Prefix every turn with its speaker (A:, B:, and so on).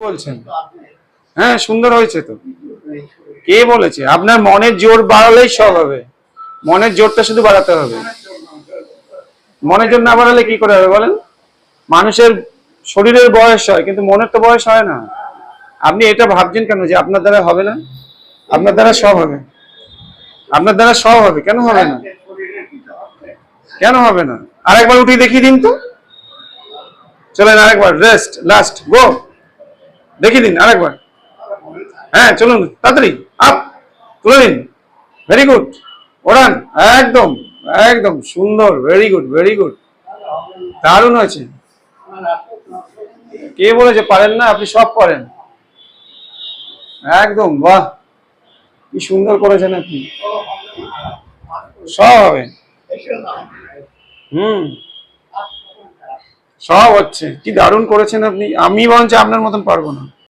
A: বলছেন? হ্যাঁ সুন্দর হয়েছে তো। কে বলেছে? আপনার মনের জোর বাড়ালেই সব হবে। মনের জোরটা শুধু বাড়াতে হবে। মনের জোর না বাড়ালে কি করে হবে বলেন? মানুষের শরীরের বয়স হয়, কিন্তু মনের তো বয়স হয় না। আপনি এটা ভাবছেন কেন যে আপনার দ্বারা হবে না? আপনার দ্বারা সব হবে। আপনার দ্বারা সব হবে, কেন হবে না? কেন হবে না? আরেকবার উঠে দেখিয়ে দিন তো। চলেন আরেকবার রেস্ট লাস্ট গো দেখিয়ে দিন আরেকবার। হ্যাঁ চলুন, তাড়াতাড়ি, আপ, তুলে দিন ভেরি গুড ওড়ান, একদম একদম সুন্দর ভেরি গুড ভেরি গুড দারুণ হয়েছে। কে বলেছে পারেন না? আপনি সব পারেন একদম, বাহ, কি সুন্দর করেছেন আপনি। সব হবে। হুম, সব হচ্ছে। কি দারুণ করেছেন আপনি। আমি বরঞ্চ আপনার মতন পারব না।